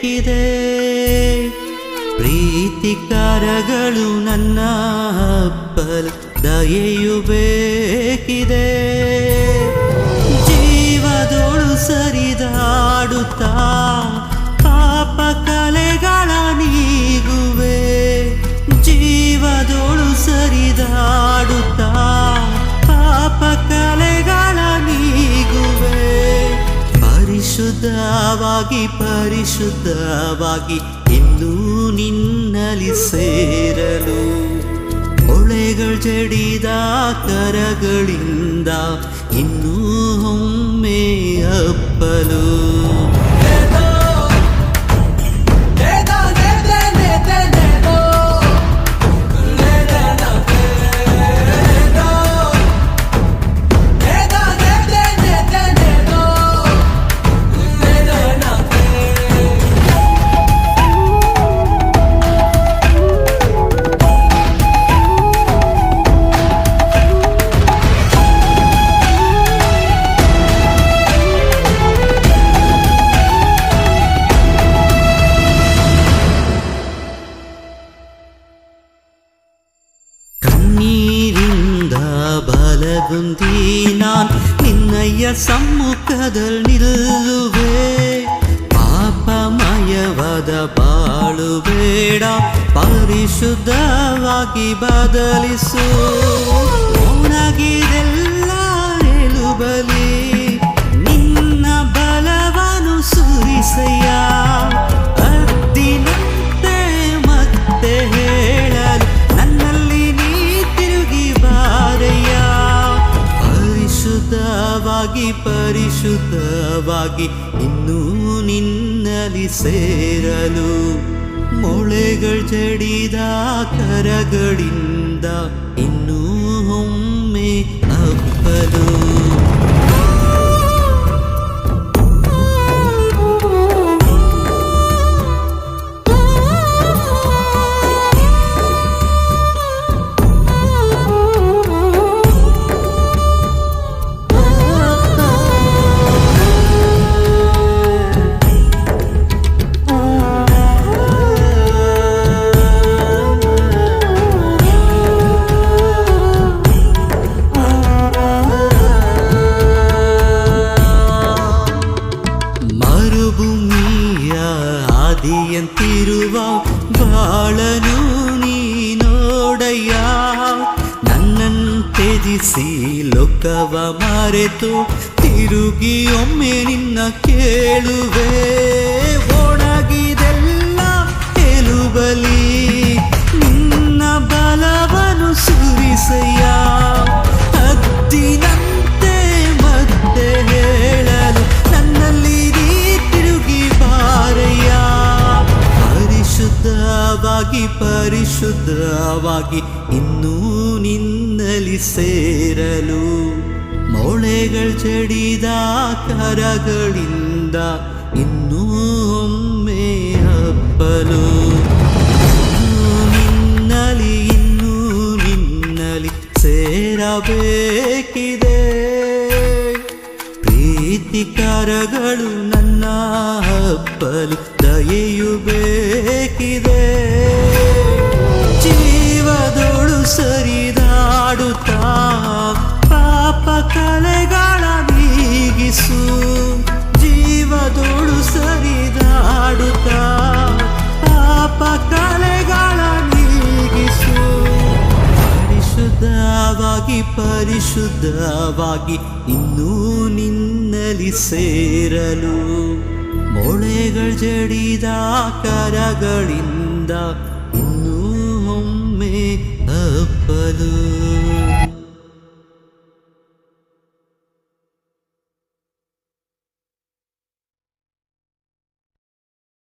ಬೇಕಿದೆ ಪ್ರೀತಿಕಾರಗಳು ನನ್ನ ಅಪ್ಪಲ ದಯೆಯು ಬೇಕಿದೆ. ಜೀವದೋಳು ಸರಿದಾಡುತ್ತಾ ಪರಿಶುದ್ಧವಾಗಿ ಪರಿಶುದ್ಧವಾಗಿ ಇನ್ನೂ ನಿನ್ನಲಿ ಸೇರಲು. ಮೊಳೆಗಳು ಜಡಿದ ಕರಗಳಿಂದ ಇನ್ನೂ ಒಮ್ಮೆ ಅಪ್ಪಲು. ಬಲಗುಂದಿ ನಾನ್ ನಿನ್ನಯ್ಯ ಸಮ್ಮುಖದಲ್ಲಿ ನಿಲ್ಲುವೆ ಪಾಪಮಯವಾದ ಬಾಳು ಬೇಡ ಪರಿಶುದ್ಧವಾಗಿ ಬದಲಿಸು ಒಣಗಿದೆಲ್ಲ ಎಲುಬಲಿ ಪರಿಶುದ್ಧವಾಗಿ ಪರಿಶುದ್ಧವಾಗಿ ಇನ್ನೂ ನಿನ್ನಲಿ ಸೇರಲು ಮೊಳೆಗಳು ಜಡಿದ ಕರಗಳಿಂದ ಇನ್ನೂ ಒಮ್ಮೆ ಅಪ್ಪಲು. ತ್ಯಜಿಸಿ ಲೋಕವ ಮರೆತು ತಿರುಗಿ ಒಮ್ಮೆ ನಿನ್ನ ಕೇಳುವೆ. ಒಣಗಿದೆಲ್ಲ ಎಲುಬಲಿ ನಿನ್ನ ಬಲವನು ಸುರಿಸಯ್ಯ. ಹತ್ತಿನಂತೆ ಮತ್ತೆ ಹೇಳಲು ನನ್ನಲ್ಲಿ ತಿರುಗಿ ಬಾರಯ್ಯ. ಪರಿಶುದ್ಧವಾಗಿ ಪರಿಶುದ್ಧವಾಗಿ ಇನ್ನೂ ಸೇರಲು ಮೌಳೆಗಳು ಜಡಿದ ಕರಗಳಿಂದ ಇನ್ನೂ ಒಮ್ಮೆ ಹಬ್ಬಲು. ನಿನ್ನಲಿ ಇನ್ನೂ ನಿನ್ನಲಿ ಸೇರಬೇಕಿದೆ. ಪ್ರೀತಿಕಾರಗಳು ನನ್ನ ಹಬ್ಬಲು, ದಯೆಯು ಬೇಕಿದೆ. ಜೀವದೋಳು ಸರಿದಾಡುತ್ತಾ ಪರಿಶುದ್ಧವಾಗಿ ಇನ್ನೂ ನಿನ್ನಲಿ ಸೇರಲು ಮೊಳೆಗಳು ಜಡಿದ ಕರಗಳಿಂದ ಇನ್ನೂ ಒಮ್ಮೆ ಅಪ್ಪಲು.